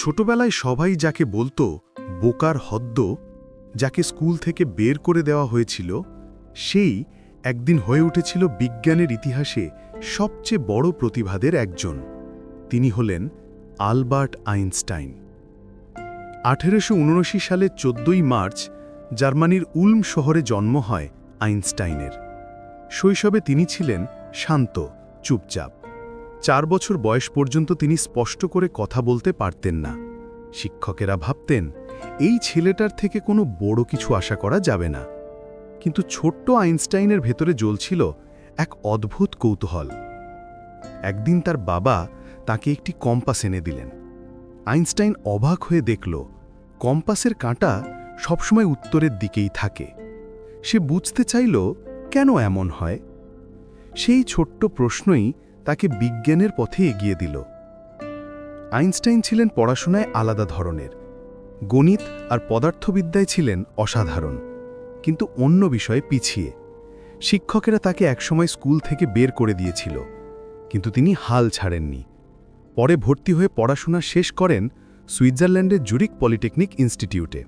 ছোটবেলায় সবাই যাকে বলতো বোকার হদ্দ, যাকে স্কুল থেকে বের করে দেওয়া হয়েছিল, সেই একদিন হয়ে উঠেছিল বিজ্ঞানের ইতিহাসে সবচেয়ে বড় প্রতিভাদের একজন। তিনি হলেন আলবার্ট আইনস্টাইন। আঠেরোশো সালে চোদ্দই মার্চ জার্মানির উলম শহরে জন্ম হয় আইনস্টাইনের। শৈশবে তিনি ছিলেন শান্ত, চুপচাপ। চার বছর বয়স পর্যন্ত তিনি স্পষ্ট করে কথা বলতে পারতেন না। শিক্ষকেরা ভাবতেন, এই ছেলেটার থেকে কোনো বড় কিছু আশা করা যাবে না। কিন্তু ছোট্ট আইনস্টাইনের ভেতরে জ্বলছিল এক অদ্ভুত কৌতূহল। একদিন তার বাবা তাকে একটি কম্পাস এনে দিলেন। আইনস্টাইন অবাক হয়ে দেখল, কম্পাসের কাঁটা সবসময় উত্তরের দিকেই থাকে। সে বুঝতে চাইল, কেন এমন হয়? সেই ছোট্ট প্রশ্নই তাকে বিজ্ঞানের পথে এগিয়ে দিল। আইনস্টাইন ছিলেন পড়াশোনায় আলাদা ধরনের। গণিত আর পদার্থবিদ্যায় ছিলেন অসাধারণ। কিন্তু অন্য বিষয়ে পিছিয়ে। শিক্ষকেরা তাকে একসময় স্কুল থেকে বের করে দিয়েছিল। কিন্তু তিনি হাল ছাড়েননি। পরে ভর্তি হয়ে পড়াশোনা শেষ করেন সুইজারল্যান্ডের জুরিক পলিটেকনিক ইনস্টিটিউটে।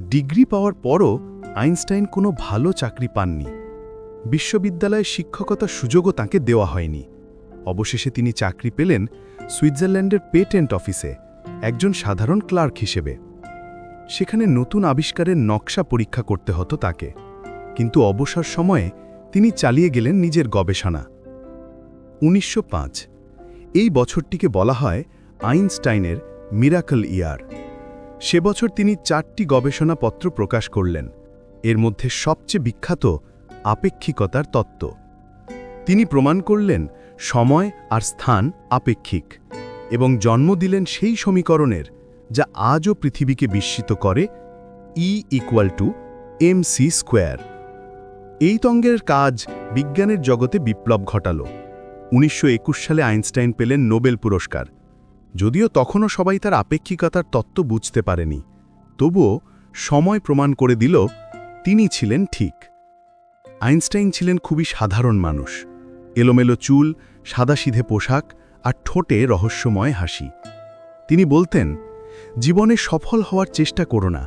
ডিগ্রি পাওয়ার পরও আইনস্টাইন কোনো ভালো চাকরি পাননি। বিশ্ববিদ্যালয়ে শিক্ষকতার সুযোগও তাঁকে দেওয়া হয়নি। অবশেষে তিনি চাকরি পেলেন সুইজারল্যান্ডের পেটেন্ট অফিসে, একজন সাধারণ ক্লার্ক হিসেবে। সেখানে নতুন আবিষ্কারের নকশা পরীক্ষা করতে হতো তাকে। কিন্তু অবসর সময়ে তিনি চালিয়ে গেলেন নিজের গবেষণা। উনিশশো পাঁচ। এই বছরটিকে বলা হয় আইনস্টাইনের মিরাকল ইয়ার। সে বছর তিনি চারটি গবেষণাপত্র প্রকাশ করলেন। এর মধ্যে সবচেয়ে বিখ্যাত আপেক্ষিকতার তত্ত্ব। তিনি প্রমাণ করলেন সময় আর স্থান আপেক্ষিক এবং জন্ম দিলেন সেই সমীকরণের যা আজও পৃথিবীকে বিস্মিত করে E equal to M C square এই তঙ্গের কাজ বিজ্ঞানের জগতে বিপ্লব ঘটাল। উনিশশো একুশ সালে আইনস্টাইন পেলেন নোবেল পুরস্কার। যদিও তখনও সবাই তার আপেক্ষিকতার তত্ত্ব বুঝতে পারেনি, তবুও সময় প্রমাণ করে দিল তিনি ছিলেন ঠিক। আইনস্টাইন ছিলেন খুবই সাধারণ মানুষ। এলোমেলো চুল সাদাসিধে পোশাক আর ঠোঁটে রহস্যময় হাসি। তিনি বলতেন, জীবনে সফল হওয়ার চেষ্টা করো না,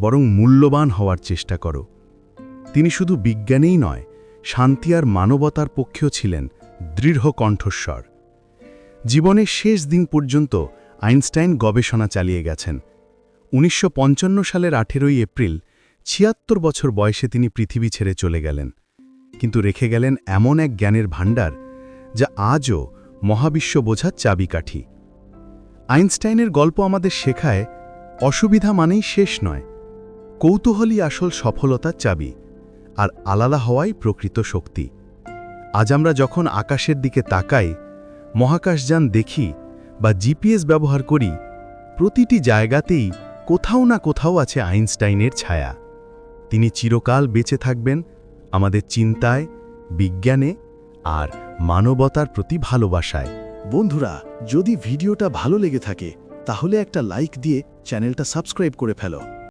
বরং মূল্যবান হওয়ার চেষ্টা করো। তিনি শুধু বিজ্ঞানেই নয়, শান্তি আর মানবতার পক্ষেও ছিলেন দৃঢ় কণ্ঠস্বর। জীবনের শেষ দিন পর্যন্ত আইনস্টাইন গবেষণা চালিয়ে গেছেন। উনিশশো পঞ্চান্ন সালের আঠেরোই এপ্রিল ছিয়াত্তর বছর বয়সে তিনি পৃথিবী ছেড়ে চলে গেলেন, কিন্তু রেখে গেলেন এমন এক জ্ঞানের ভাণ্ডার যা আজও মহাবিশ্ব বোঝার চাবিকাঠি। আইনস্টাইনের গল্প আমাদের শেখায়, অসুবিধা মানেই শেষ নয়, কৌতূহলই আসল সফলতার চাবি আর আলাদা হওয়াই প্রকৃত শক্তি। আজ আমরা যখন আকাশের দিকে তাকাই মহাকাশযান দেখি বা জিপিএস ব্যবহার করি, প্রতিটি জায়গাতেই কোথাও না কোথাও আছে আইনস্টাইনের ছায়া। তিনি চিরকাল বেঁচে থাকবেন আমাদের চিন্তায়, বিজ্ঞানে আর মানবতার প্রতি ভালোবাসায়। বন্ধুরা, যদি ভিডিওটা ভালো লেগে থাকে, তাহলে একটা লাইক দিয়ে চ্যানেলটা সাবস্ক্রাইব করে ফেলো।